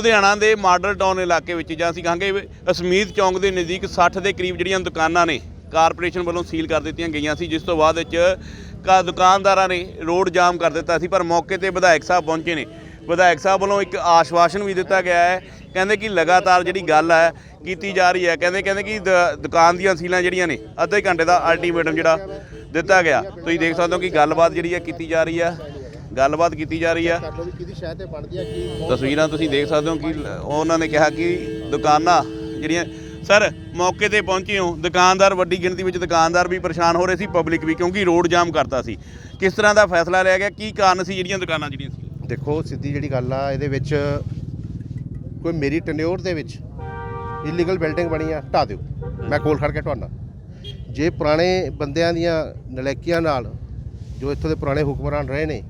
ਲੁਧਿਆਣਾ ਦੇ model town ਇਲਾਕੇ ਵਿੱਚ ਜਾਂ ਅਸੀਂ ਕਹਾਂਗੇ ਅਸਮੀਤ ਚੌਂਕ ਦੇ ਨਜ਼ਦੀਕ 60 ਦੇ ਕਰੀਬ ਜਿਹੜੀਆਂ ਦੁਕਾਨਾਂ ਨੇ, ਕਾਰਪੋਰੇਸ਼ਨ ਵੱਲੋਂ ਸੀਲ ਕਰ ਦਿੱਤੀਆਂ ਗਈਆਂ ਸੀ, ਜਿਸ ਤੋਂ ਬਾਅਦ ਵਿੱਚ ਕਾ ਦੁਕਾਨਦਾਰਾਂ ਨੇ ਰੋਡ ਜਾਮ ਕਰ ਦਿੱਤਾ ਸੀ, ਪਰ ਮੌਕੇ ਤੇ ਵਿਧਾਇਕ ਸਾਹਿਬ ਪਹੁੰਚੇ ਨੇ। ਵਿਧਾਇਕ ਸਾਹਿਬ ਵੱਲੋਂ ਇੱਕ ਆਸ਼ਵਾਸਨ ਵੀ ਦਿੱਤਾ ਗਿਆ ਹੈ, ਕਹਿੰਦੇ ਕਿ ਲਗਾਤਾਰ ਜਿਹੜੀ ਗੱਲ ਹੈ ਕੀਤੀ ਜਾ ਰਹੀ ਹੈ, ਕਹਿੰਦੇ ਕਹਿੰਦੇ ਕਿ ਦੁਕਾਨ ਦੀਆਂ ਸੀਲਾਂ ਜਿਹੜੀਆਂ ਨੇ, ਅੱਧੇ ਘੰਟੇ ਦਾ ਅਲਟੀਮੇਟਮ ਜਿਹੜਾ ਦਿੱਤਾ ਗਿਆ। ਤੁਸੀਂ ਦੇਖ ਸਕਦੇ ਹੋ ਕਿ ਗੱਲਬਾਤ ਜਿਹੜੀ ਹੈ ਕੀਤੀ ਜਾ ਰਹੀ ਹੈ। ਗੱਲਬਾਤ ਕੀਤੀ ਜਾ ਰਹੀ ਹੈ ਕਰ ਲਓ ਵੀ ਕਿਹਦੀ ਸ਼ਾਇਦ ਤੇ ਬਣਦੀ ਆ ਕੀ ਤਸਵੀਰਾਂ ਤੁਸੀਂ ਦੇਖ ਸਕਦੇ ਹੋ ਕਿ ਉਹਨਾਂ ਨੇ ਕਿਹਾ ਕਿ ਦੁਕਾਨਾਂ ਜਿਹੜੀਆਂ ਸਰ ਮੌਕੇ ਤੇ ਪਹੁੰਚੇ ਹੋ। ਦੁਕਾਨਦਾਰ ਵੱਡੀ ਗਿਣਤੀ ਵਿੱਚ ਦੁਕਾਨਦਾਰ ਵੀ ਪਰੇਸ਼ਾਨ ਹੋ ਰਹੇ ਸੀ ਪਬਲਿਕ ਵੀ ਕਿਉਂਕਿ ਰੋਡ ਜਾਮ ਕਰਤਾ ਸੀ। ਕਿਸ ਤਰ੍ਹਾਂ ਦਾ ਫੈਸਲਾ ਲਿਆ ਗਿਆ? ਕੀ ਕਾਰਨ ਸੀ ਜਿਹੜੀਆਂ ਦੁਕਾਨਾਂ ਜਿਹੜੀਆਂ ਸੀ? ਦੇਖੋ ਸਿੱਧੀ ਜਿਹੜੀ ਗੱਲ ਆ ਇਹਦੇ ਵਿੱਚ ਕੋਈ ਮੇਰੀ ਟੈਨਿਓਰ ਦੇ ਵਿੱਚ ਇਲੀਗਲ ਬਿਲਡਿੰਗ ਬਣੀ ਆ ਢਾ ਦਿਓ। ਮੈਂ ਕੋਲ ਖੜ ਕੇ ਤੁਹਾਡਾ। ਜੇ ਪੁਰਾਣੇ ਬੰਦਿਆਂ ਦੀਆਂ ਨਲੈਕੀਆਂ ਨਾਲ ਜੋ ਇੱਥੋਂ ਦੇ ਪੁਰਾਣੇ ਹੁਕਮਰਾਨ ਰਹੇ ਨੇ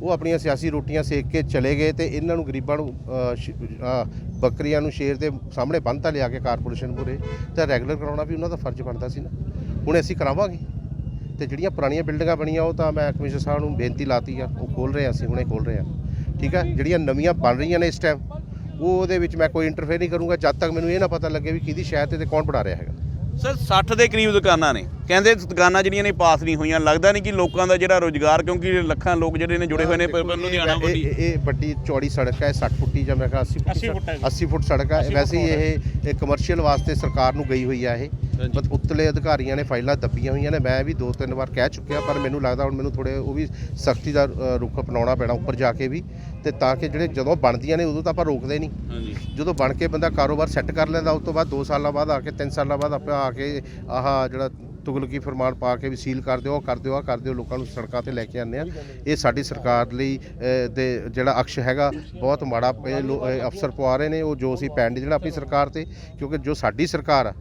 ਉਹ ਆਪਣੀਆਂ ਸਿਆਸੀ ਰੋਟੀਆਂ ਸੇਕ ਕੇ ਚਲੇ ਗਏ ਤੇ ਇਹਨਾਂ ਨੂੰ ਗਰੀਬਾਂ ਨੂੰ ਅਹ, ਬੱਕਰੀਆਂ ਨੂੰ ਸ਼ੇਰ ਦੇ ਸਾਹਮਣੇ ਬੰਨਤਾ ਲਿਆ ਕੇ ਕਾਰਪੋਰੇਸ਼ਨ ਪੂਰੇ ਤਾਂ ਰੈਗੂਲਰ ਕਰਾਉਣਾ ਵੀ ਉਹਨਾਂ ਦਾ ਫਰਜ਼ ਬਣਦਾ ਸੀ ਨਾ। ਹੁਣ ਅਸੀਂ ਕਰਾਵਾਂਗੇ। ਤੇ ਜਿਹੜੀਆਂ ਪੁਰਾਣੀਆਂ ਬਿਲਡਿੰਗਾਂ ਬਣੀਆਂ ਉਹ ਤਾਂ ਮੈਂ ਕਮਿਸ਼ਨਰ ਸਾਹਿਬ ਨੂੰ ਬੇਨਤੀ ਲਾਤੀ ਆ ਉਹ ਖੋਲ ਰਹੇ ਆ ਅਸੀਂ ਹੁਣੇ ਖੋਲ ਰਹੇ ਆ। ਠੀਕ ਆ? ਜਿਹੜੀਆਂ ਨਵੀਆਂ ਬਣ ਰਹੀਆਂ ਨੇ ਇਸ ਟਾਈਮ ਉਹ ਉਹਦੇ ਵਿੱਚ ਮੈਂ ਕੋਈ ਇੰਟਰਫੇਅਰ ਨਹੀਂ ਕਰੂੰਗਾ ਜਦ ਤੱਕ ਮੈਨੂੰ ਇਹ ਨਾ ਪਤਾ ਲੱਗੇ ਵੀ ਕਿਹਦੀ ਸ਼ਾਇਦ ਤੇ ਤੇ ਕੌਣ ਬਣਾ ਰਿਹਾ ਹੈਗਾ। ਸਰ 60 ਦੇ ਕਰੀਬ ਦੁਕਾਨਾਂ ਨੇ। ਕਹਿੰਦੇ ਦੁਕਾਨਾਂ ਜਿਹੜੀਆਂ ਨੇ ਪਾਸ ਨਹੀਂ ਹੋਈਆਂ। ਲੱਗਦਾ ਨਹੀਂ ਕਿ ਲੋਕਾਂ ਦਾ ਜਿਹੜਾ ਰੋਜ਼ਗਾਰ ਕਿਉਂਕਿ ਲੱਖਾਂ ਲੋਕ ਜਿਹੜੇ ਨੇ ਜੁੜੇ ਹੋਏ ਨੇ ਲੁਧਿਆਣਾ ਇਹ- ਵੱਡੀ। ਇਹ ਵੱਡੀ ਚੌੜੀ ਸੜਕ ਹੈ 60 ਫੁੱਟੀ ਜਾਂ ਮੈਂ ਕਿਹਾ 80 ਫੁੱਟ 80 ਫੁੱਟ ਸੜਕ ਹੈ। ਵੈਸੇ ਹੀ। ਇਹ ਕਮਰਸ਼ੀਅਲ ਵਾਸਤੇ ਸਰਕਾਰ ਨੂੰ ਗਈ ਹੋਈ ਆ ਇਹ। ਬਸ ਉੱਤਲੇ ਅਧਿਕਾਰੀਆਂ ਨੇ ਫਾਈਲਾਂ ਦੱਬੀਆਂ ਹੋਈਆਂ ਨੇ। ਮੈਂ ਵੀ ਦੋ ਤਿੰਨ ਵਾਰ ਕਹਿ ਚੁੱਕਿਆ ਪਰ ਮੈਨੂੰ ਲੱਗਦਾ ਹੁਣ ਮੈਨੂੰ ਥੋੜੇ ਉਹ ਵੀ ਸਖਤੀ ਦਾ ਰੁਖ ਅਪਣਾਉਣਾ ਪੈਣਾ ਉੱਪਰ ਜਾ ਕੇ ਵੀ। ਤੇ ਤਾਂ ਕਿ ਜਿਹੜੇ ਜਦੋਂ ਬਣਦੀਆਂ ਨੇ ਉਦੋਂ ਤਾਂ ਆਪਾਂ ਰੋਕਦੇ ਨਹੀਂ। ਹਾਂਜੀ। ਜਦੋਂ ਬਣ ਕੇ ਬੰਦਾ ਕਾਰੋਬਾਰ ਸੈੱਟ ਕਰ ਲੈਂਦਾ ਉਸ ਤੋਂ ਬਾਅਦ 2 ਸਾਲਾਂ ਬਾਅਦ ਆ ਕੇ 3 ਸਾਲਾਂ ਬਾਅਦ ਆਪਾਂ ਆ ਕੇ ਆਹ ਜਿਹੜਾ ਤੁਗਲਕੀ ਫਰਮਾਨ ਪਾ ਕੇ ਵੀ ਸੀਲ ਕਰ ਦਿਓ ਉਹ ਕਰ ਦਿਓ ਆ ਕਰ ਦਿਓ, ਲੋਕਾਂ ਨੂੰ ਸੜਕਾਂ ਤੇ ਲੈ ਕੇ ਆਉਂਦੇ ਆ ਇਹ ਸਾਡੀ ਸਰਕਾਰ ਲਈ ਦੇ ਜਿਹੜਾ ਅਕਸ਼ ਹੈਗਾ, ਬਹੁਤ ਮਾੜਾ ਅਫਸਰ ਪਵਾ ਰਹੇ ਨੇ, ਉਹ ਜੋ ਅਸੀਂ ਪੈਣ ਜਿਹੜਾ ਆਪਣੀ ਸਰਕਾਰ ਤੇ, ਕਿਉਂਕਿ ਜੋ ਸਾਡੀ ਸਰਕਾਰ ਆ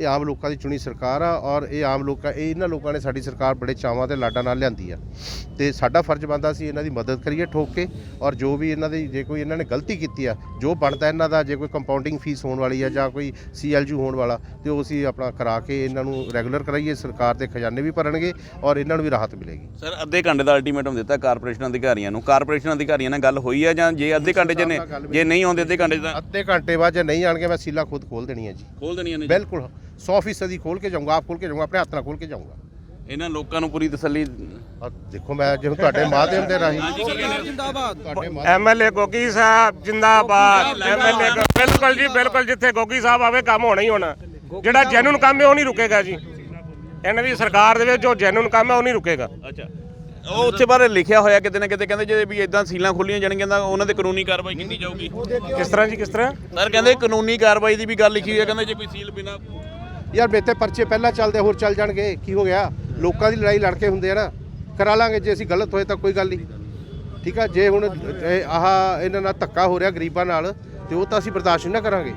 ਇਹ ਆਮ ਲੋਕਾਂ ਦੀ ਚੁਣੀ ਸਰਕਾਰ ਆ ਔਰ ਇਹ ਆਮ ਲੋਕਾਂ ਇਹ ਇਹਨਾਂ ਲੋਕਾਂ ਨੇ ਸਾਡੀ ਸਰਕਾਰ ਬੜੇ ਚਾਵਾਂ ਤੇ ਲਾਡਾਂ ਨਾਲ ਲਿਆਂਦੀ ਆ। ਤੇ ਸਾਡਾ ਫਰਜ਼ ਬਣਦਾ ਸੀ ਇਹਨਾਂ ਦੀ ਮਦਦ ਕਰੀਏ ਠੋਕ ਕੇ ਔਰ ਜੋ ਵੀ ਇਹਨਾਂ ਦੀ ਜੇ ਕੋਈ ਇਹਨਾਂ ਨੇ ਗਲਤੀ ਕੀਤੀ ਆ ਜੋ ਬਣਦਾ ਇਹਨਾਂ ਦਾ ਜੇ ਕੋਈ ਕੰਪਾਊਂਡਿੰਗ ਫੀਸ ਹੋਣ ਵਾਲੀ ਆ ਜਾਂ ਕੋਈ ਸੀਐਲਯੂ ਹੋਣ ਵਾਲਾ ਤੇ ਉਹ ਅਸੀਂ ਆਪਣਾ ਕਰਾ ਕੇ ਇਹਨਾਂ ਨੂੰ ਰੈਗੂਲਰ ਕਰਾਈਏ ਸਰਕਾਰ ਦੇ ਖਜ਼ਾਨੇ ਵੀ ਭਰਨਗੇ ਔਰ ਇਹਨਾਂ ਨੂੰ ਵੀ ਰਾਹਤ ਮਿਲੇਗੀ। ਸਰ ਅੱਧੇ ਘੰਟੇ ਦਾ ਅਲਟੀਮੇਟਮ ਦਿੱਤਾ ਕਾਰਪੋਰੇਸ਼ਨ ਅਧਿਕਾਰੀਆਂ ਨੂੰ। ਕਾਰਪੋਰੇਸ਼ਨ ਅਧਿਕਾਰੀਆਂ ਨਾਲ ਗੱਲ ਹੋਈ ਹੈ ਜਾਂ ਜੇ ਅੱਧੇ ਘੰਟੇ ਚ ਜੇ ਨਹੀਂ ਆਉਂਦੇ ਅੱਧੇ ਘੰਟੇ ਤਾਂ ਅੱਧੇ ਘੰਟੇ ਬਾਅਦ ਜੇ ਨਹੀਂ ਆਣਗੇ ਮੈਂ ਸੀਲਾ ਖੁਦ ਖੋਲ ਦੇਣੀ ਹੈ ਜੀ। ਖੋਲ ਦੇਣੀਆਂ ਨੇ ਬਿਲਕੁਲ। 100% ਖੋਲ ਕੇ ਜਾਊਂਗਾ ਆਪ ਖੋਲ ਕੇ ਜਾਊਂਗਾ ਆਪਣੇ ਹੱਥ ਨਾਲ ਖੋਲ ਕੇ ਜਾਊਂਗਾ। ਇਹਨਾਂ ਲੋਕਾਂ ਨੂੰ ਪੂਰੀ ਤਸੱਲੀ ਦੇਖੋ ਮੈਂ ਜਿਵੇਂ ਤੁਹਾਡੇ ਮਾਧਿਅਮ ਦੇ ਰਾਹੀਂ ਐਮਐਲਏ ਗੋਗੀ ਸਾਹਿਬ ਜਿੰਦਾਬਾਦ। ਐਮਐਲਏ ਬਿਲਕੁਲ ਜੀ ਬਿਲਕੁਲ ਜਿੱਥੇ ਗੋਗੀ ਸਾਹਿਬ ਆਵੇ ਕੰਮ ਹੋਣਾ ਹੀ ਹੋਣਾ। ਜਿਹੜਾ ਜੈਨੂਨ ਕੰਮ ਹੈ ਉਹ ਨਹੀਂ ਰੁਕੇਗਾ ਜੀ। ਇਹਨਾਂ ਦੀ ਸਰਕਾਰ ਦੇ ਵਿੱਚ ਜੋ ਜੈਨੂਨ ਕੰਮ ਹੈ ਉਹ ਨਹੀਂ ਰੁਕੇਗਾ। ਅੱਛਾ। ਉਹ ਉੱਥੇ ਬਾਰੇ ਲਿਖਿਆ ਹੋਇਆ ਕਿਤੇ ਨਾ ਕਿਤੇ ਕਹਿੰਦੇ ਜੇ ਵੀ ਇਦਾਂ ਸੀਲਾਂ ਖੁੱਲੀਆਂ ਜਾਣਗੀਆਂ ਤਾਂ ਉਹਨਾਂ ਤੇ ਕਾਨੂੰਨੀ ਕਾਰਵਾਈ ਕੀਤੀ ਜਾਊਗੀ। ਕਿਸ ਤਰ੍ਹਾਂ ਜੀ ਕਿਸ ਤਰ੍ਹਾਂ? ਸਰ ਕਹਿੰਦੇ ਕਾਨੂੰਨੀ ਕਾਰਵਾਈ ਦੀ ਵੀ ਗੱਲ ਲਿਖੀ ਹੋਈ ਹੈ ਕਹਿੰਦੇ ਜੇ ਕੋਈ ਸੀਲ ਬਿਨਾ ਯਾਰ ਮੇਤੇ ਪਰਚੇ ਪਹਿਲਾਂ ਚੱਲਦੇ, ਹੋਰ ਚੱਲ ਜਾਣਗੇ। ਕੀ ਹੋ ਗਿਆ? ਲੋਕਾਂ ਦੀ ਲੜਾਈ ਲੜ ਕੇ ਹੁੰਦੇ ਆ ਨਾ। ਕਰਾ ਲਾਂਗੇ ਜੇ ਅਸੀਂ ਗਲਤ ਹੋਏ ਤਾਂ ਕੋਈ ਗੱਲ ਨਹੀਂ। ਠੀਕ ਆ? ਜੇ ਹੁਣ ਆਹ ਇਹਨਾਂ ਨਾਲ ਧੱਕਾ ਹੋ ਰਿਹਾ ਗਰੀਬਾਂ ਨਾਲ, ਤੇ ਉਹ ਤਾਂ ਅਸੀਂ ਬਰਦਾਸ਼ਤ ਨਾ ਕਰਾਂਗੇ।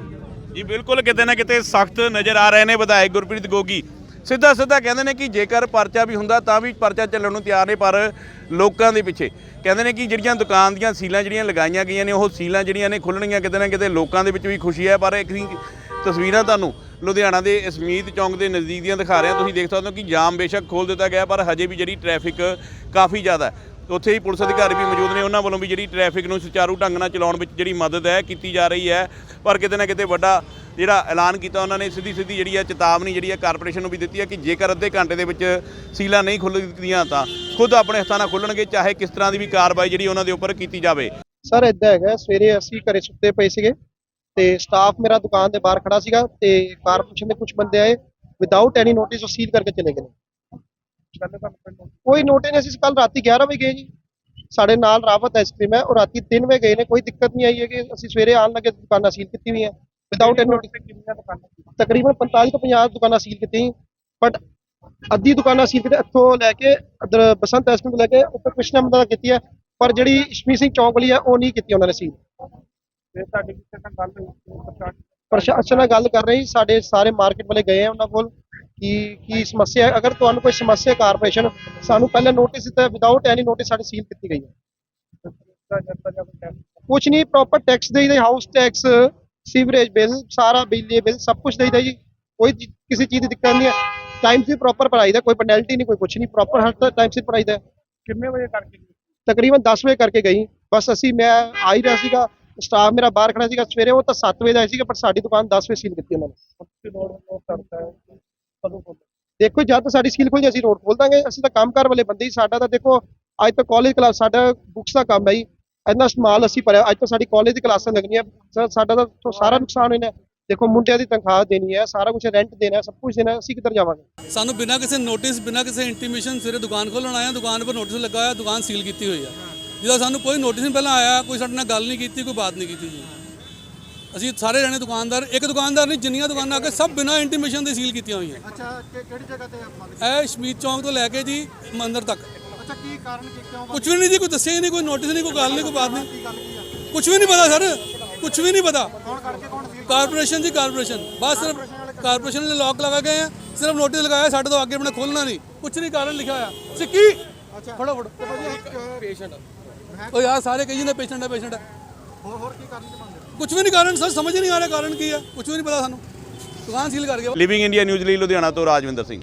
ਜੀ, ਬਿਲਕੁਲ ਕਿਤੇ ਨਾ ਕਿਤੇ ਸਖਤ ਨਜ਼ਰ ਆ ਰਹੇ ਨੇ ਵਿਧਾਇਕ ਗੁਰਪ੍ਰੀਤ ਗੋਗੀ। ਸਿੱਧਾ ਸਿੱਧਾ ਕਹਿੰਦੇ ਨੇ ਕਿ ਜੇਕਰ ਪਰਚਾ ਵੀ ਹੁੰਦਾ ਤਾਂ ਵੀ ਪਰਚਾ ਚੱਲਣ ਨੂੰ ਤਿਆਰ ਨੇ, ਪਰ ਲੋਕਾਂ ਦੇ ਪਿੱਛੇ। ਕਹਿੰਦੇ ਨੇ ਕਿ ਜਿਹੜੀਆਂ ਦੁਕਾਨ ਦੀਆਂ ਸੀਲਾਂ ਜਿਹੜੀਆਂ ਲਗਾਈਆਂ ਗਈਆਂ ਨੇ, ਉਹ ਸੀਲਾਂ ਜਿਹੜੀਆਂ ਨੇ ਖੁੱਲਣੀਆਂ ਕਿਤੇ ਨਾ ਕਿਤੇ ਲੋਕਾਂ ਦੇ ਵਿੱਚ ਵੀ ਖੁਸ਼ੀ ਹੈ। ਪਰ ਇੱਕ ਤਸਵੀਰਾਂ ਤੁਹਾਨੂੰ ਲੁਧਿਆਣਾ ਦੇ ਇਸਮੀਤ ਚੌਂਕ ਦੇ ਨਜ਼ਦੀਕ ਦੀਆਂ ਦਿਖਾ ਰਹੇ ਹਾਂ। ਤੁਸੀਂ ਦੇਖ ਸਕਦੇ ਹੋ ਕਿ ਜਾਮ ਬੇਸ਼ੱਕ ਖੋਲ ਦਿੱਤਾ ਗਿਆ, ਪਰ ਹਜੇ ਵੀ ਜਿਹੜੀ ਟ੍ਰੈਫਿਕ ਕਾਫੀ ਜ਼ਿਆਦਾ ਹੈ। ਉੱਥੇ ਹੀ ਪੁਲਿਸ ਅਧਿਕਾਰੀ ਵੀ ਮੌਜੂਦ ਨੇ, ਉਹਨਾਂ ਵੱਲੋਂ ਵੀ ਜਿਹੜੀ ਟ੍ਰੈਫਿਕ ਨੂੰ ਸੁਚਾਰੂ ਢੰਗ ਨਾਲ ਚਲਾਉਣ ਵਿੱਚ ਜਿਹੜੀ ਮਦਦ ਹੈ, ਕੀਤੀ ਜਾ ਰਹੀ ਹੈ। ਪਰ ਕਿਤੇ ਨਾ ਕਿਤੇ ਵੱਡਾ ਜਿਹੜਾ ਐਲਾਨ ਕੀਤਾ ਉਹਨਾਂ ਨੇ ਸਿੱਧੀ ਸਿੱਧੀ ਜਿਹੜੀ ਹੈ ਚੇਤਾਵਨੀ ਜਿਹੜੀ ਹੈ ਕਾਰਪੋਰੇਸ਼ਨ ਨੂੰ ਵੀ ਦਿੱਤੀ ਹੈ ਕਿ ਜੇਕਰ ਅੱਧੇ ਘੰਟੇ ਦੇ ਵਿੱਚ ਸੀਲਾਂ ਨਹੀਂ ਖੁੱਲ੍ਹ ਦਿੱਤੀਆਂ ਤਾਂ ਖੁਦ ਆਪਣੇ ਹੱਥਾਂ ਨਾਲ ਖੁੱਲਣਗੇ ਚਾਹੇ ਕਿਸ ਤਰ੍ਹਾਂ ਦੀ ਵੀ ਕਾਰਵਾਈ ਜਿਹੜੀ ਉਹਨਾਂ ਦੇ ਉੱਪਰ ਕੀਤੀ ਜਾਵੇ। ਸਰ ਇਦਾਂ ਹੈਗਾ, ਸਵੇਰੇ ਅਸੀਂ ਘਰੇ ਸੁੱਤੇ ਪਏ ਸੀਗੇ। ਤੇ ਸਟਾਫ ਮੇਰਾ ਦੁਕਾਨ ਦੇ ਬਾਹਰ ਖੜਾ ਸੀਗਾ ਤੇ ਕਾਰਪੋਰੇਸ਼ਨ ਦੇ ਕੁਝ ਬੰਦੇ ਆਏ ਵਿਦਆਊਟ ਐਨੀ ਨੋਟਿਸ ਉਹ ਸੀਲ ਕਰਕੇ ਚਲੇ ਗਏ ਨੇ। ਕੋਈ ਨੋਟਿਸ ਨਹੀਂ ਅਸੀਂ ਕੱਲ ਰਾਤੀ 11 ਵਜੇ ਗਏ ਜੀ। ਸਾਡੇ ਨਾਲ ਰਾਵਤ ਆਈਸਕ੍ਰੀਮ ਹੈ ਉਹ ਰਾਤੀ 3 ਵਜੇ ਗਏ ਨੇ ਕੋਈ ਦਿੱਕਤ ਨਹੀਂ ਆਈ ਹੈ ਕਿ ਅਸੀਂ ਸਵੇਰੇ ਆਉਣ ਲੱਗੇ ਦੁਕਾਨਾਂ ਸੀਲ ਕੀਤੀ ਹੋਈਆਂ। ਵਿਦਆਊਟ ਐਨੀ ਨੋਟਿਸ ਤਕਰੀਬਨ 45 ਤੋਂ 50 ਦੁਕਾਨਾਂ ਸੀਲ ਕੀਤੀਆਂ ਬਟ ਅੱਧੀ ਦੁਕਾਨਾਂ ਸੀਲ ਕੀਤੀਆਂ ਇੱਥੋਂ ਲੈ ਕੇ ਅਦਰ ਬਸੰਤ ਆਈਸਕ੍ਰੀਮ ਤੋਂ ਲੈ ਕੇ ਉੱਪਰ ਕ੍ਰਿਸ਼ਨਾ ਮੰਦਰ ਕੀਤੀ ਹੈ। ਪਰ ਜਿਹੜੀ ਇਸ਼ਮੀ ਸਿੰਘ ਚੌਂਕ ਵਾਲੀ ਹੈ ਉਹ ਨਹੀਂ ਕੀਤੀ ਉਹਨਾਂ ਨੇ ਸੀਲ ਪ੍ਰਸ਼ਾਸਨ ਨਾਲ ਗੱਲ ਕਰ ਰਹੀ ਸਾਡੇ ਸਾਰੇ ਮਾਰਕੀਟ ਵਾਲੇ ਗਏ ਆ ਉਹਨਾਂ ਕੋਲ ਕਿ ਕੀ ਸਮੱਸਿਆ ਹੈ ਅਗਰ ਤੁਹਾਨੂੰ ਕੋਈ ਸਮੱਸਿਆ ਕਾਰਪੋਰੇਸ਼ਨ ਸਾਨੂੰ ਪਹਿਲਾਂ ਨੋਟਿਸ ਦਿੱਤਾ ਵਿਦਆਊਟ ਐਨੀ ਨੋਟਿਸ ਸਾਡੀ ਸੀਲ ਕੀਤੀ ਗਈ ਹੈ। ਕੁਝ ਨਹੀਂ ਪ੍ਰੋਪਰ ਟੈਕਸ ਦੇਈਦਾ ਹਾਊਸ ਟੈਕਸ ਸੀਵਰੇਜ ਬਿੱਲ ਸਾਰਾ ਬਿਜਲੀ ਬਿੱਲ ਸਭ ਕੁਝ ਦੇਈਦਾ ਜੀ। ਕੋਈ ਕਿਸੇ ਚੀਜ਼ ਦੀ ਦਿੱਕਤ ਨਹੀਂ ਹੈ। ਟਾਈਮ ਸਿਰ ਪ੍ਰੋਪਰ ਭਰਾਈਦਾ ਕੋਈ ਪੈਨਲਟੀ ਨਹੀਂ ਕੋਈ ਕੁਝ ਨਹੀਂ ਪ੍ਰੋਪਰ ਹਰ ਟਾਈਮ ਸਿਰ ਭਰਾਈਦਾ ਕਿੰਨੇ ਵਜੇ ਕਰਕੇ ਤਕਰੀਬਨ 10 ਵਜੇ ਕਰਕੇ ਗਈ। ਬਸ ਅਸੀਂ ਮੈਂ ਆ ਹੀ ਰਿਹਾ ਸੀਗਾ। ਸਟਾਫ ਮੇਰਾ ਬਾਹਰ ਖੜਾ ਸੀਗਾ ਸਵੇਰੇ ਉਹ ਤਾਂ 7 ਵਜੇ ਆਏ ਸੀਗੇ ਪਰ ਸਾਡੀ ਦੁਕਾਨ 10 ਵਜੇ ਸੀਲ ਕੀਤੀ ਉਹਨਾਂ ਨੇ। ਦੇਖੋ ਜਦ ਸਾਡੀ ਸੀਲ ਖੁੱਲ ਜੇ ਅਸੀਂ ਰੋਡ ਖੋਲ ਦਾਂਗੇ। ਅਸੀਂ ਤਾਂ ਕੰਮਕਾਰ ਵਾਲੇ ਬੰਦੇ ਹੀ ਸਾਡਾ ਤਾਂ ਦੇਖੋ ਅੱਜ ਤਾਂ ਕਾਲਜ ਕਲਾਸ ਸਾਡਾ ਬੁੱਕਸ ਦਾ ਕੰਮ ਹੈ ਜੀ। ਇੰਨਾ ਸਮਾਲ ਅਸੀਂ ਭਰਿਆ ਅੱਜ ਤਾਂ ਸਾਡੀ ਕਾਲਜ ਦੀ ਕਲਾਸਾਂ ਲੱਗਣੀਆਂ। ਸਾਡਾ ਤਾਂ ਸਾਰਾ ਨੁਕਸਾਨ ਹੋਣਾ ਦੇਖੋ ਮੁੰਡਿਆਂ ਦੀ ਤਨਖਾਹ ਦੇਣੀ ਹੈ ਸਾਰਾ ਕੁਝ ਰੈਂਟ ਦੇਣਾ ਹੈ, ਸਭ ਕੁਝ ਦੇਣਾ ਅਸੀਂ ਕਿੱਧਰ ਜਾਵਾਂਗੇ? ਸਾਨੂੰ ਬਿਨਾਂ ਕਿਸੇ ਨੋਟਿਸ ਬਿਨਾਂ ਕਿਸੇ ਇੰਟੀਮੇਸ਼ਨ ਸਵੇਰੇ ਦੁਕਾਨ ਖੋਲਣ ਆਇਆ ਦੁਕਾਨ 'ਤੇ ਨੋਟਿਸ ਲੱਗਾ ਹੋਇਆ ਦੁਕਾਨ ਸੀਲ ਕੀਤੀ ਹੋਈ ਆ। ਜਿਹਦਾ ਸਾਨੂੰ ਕੋਈ ਨੋਟਿਸ ਨਹੀਂ ਪਹਿਲਾਂ ਆਇਆ ਕੋਈ ਸਾਡੇ ਨਾਲ ਗੱਲ ਨਹੀਂ ਕੀਤੀ ਕੋਈ ਬਾਤ ਨਹੀਂ ਕੀਤੀ ਜੀ। ਅਸੀਂ ਸਾਰੇ ਜਣੇ ਦੁਕਾਨਦਾਰ ਇੱਕ ਦੁਕਾਨਦਾਰ ਨਹੀਂ ਜਿੰਨੀਆਂ ਦੁਕਾਨਾਂ ਅੱਗੇ ਸਭ ਬਿਨਾਂ ਇੰਟੀਮੇਸ਼ਨ ਦੇ ਸੀਲ ਕੀਤੀਆਂ ਹੋਈਆਂ। ਅੱਛਾ ਕਿ- ਕਿਹੜੀ ਜਗ੍ਹਾ ਤੇ ਮੰਗ ਇਹ ਸ਼ਮੀਤ ਚੌਂਕ ਤੋਂ ਲੈ ਕੇ ਜੀ ਮੰਦਰ ਤੱਕ। ਅੱਛਾ ਕੀ ਕਾਰਨ ਕਿ ਕਿਉਂ ਕੁਝ ਵੀ ਨਹੀਂ ਜੀ ਕੋਈ ਦੱਸਿਆ ਹੀ ਨਹੀਂ ਕੋਈ ਨੋਟਿਸ ਨਹੀਂ ਕੋਈ ਗੱਲ ਨਹੀਂ ਕੋਈ ਬਾਤ ਨਹੀਂ। ਕੁਝ ਵੀ ਨਹੀਂ ਪਤਾ ਸਰ। ਕੁਝ ਵੀ ਨਹੀਂ ਪਤਾ। ਕਾਰਪੋਰੇਸ਼ਨ ਜੀ ਕਾਰਪੋਰੇਸ਼ਨ। ਬਸ ਸਿਰਫ ਕਾਰਪੋਰੇਸ਼ਨ ਨੇ ਲੋਕ ਲਗਾ ਗਏ ਆ ਸਿਰਫ ਨੋਟਿਸ ਲਗਾਇਆ ਸਾਡੇ ਤੋਂ ਅੱਗੇ ਬਣਾ ਖੋਲਣਾ ਨਹੀਂ। ਕੁਝ ਨਹੀਂ ਕਾਰਨ ਲਿਖਿਆ ਹੋਇਆ। ਸਿੱਕੀ! ਅੱਛਾ। ਫੜੋ ਫੜੋ। ਪੇਸ਼ੈਂਟ ਉਹ ਯਾਰ ਸਾਰੇ ਕਹੀ ਜਾਂਦੇ ਪੇਸ਼ੈਂਟ ਹੈ ਪੇਸ਼ੈਂਟ ਹੈ ਹੋਰ ਹੋਰ ਕੀ ਕਾਰਨ ਕੀ ਮੰਗਦੇ ਕੁਝ ਵੀ ਨਹੀਂ ਕਾਰਨ ਸਰ ਸਮਝ ਨਹੀਂ ਆ ਰਿਹਾ ਕਾਰਨ ਕੀ ਹੈ ਕੁਝ ਵੀ ਨਹੀਂ ਪਤਾ ਸਾਨੂੰ। ਦੁਕਾਨ ਸੀਲ ਕਰ ਗਿਆ ਲਿਵਿੰਗ ਇੰਡੀਆ ਨਿਊਜ਼ ਲਈ ਲੁਧਿਆਣਾ ਤੋਂ ਰਾਜਵਿੰਦਰ ਸਿੰਘ।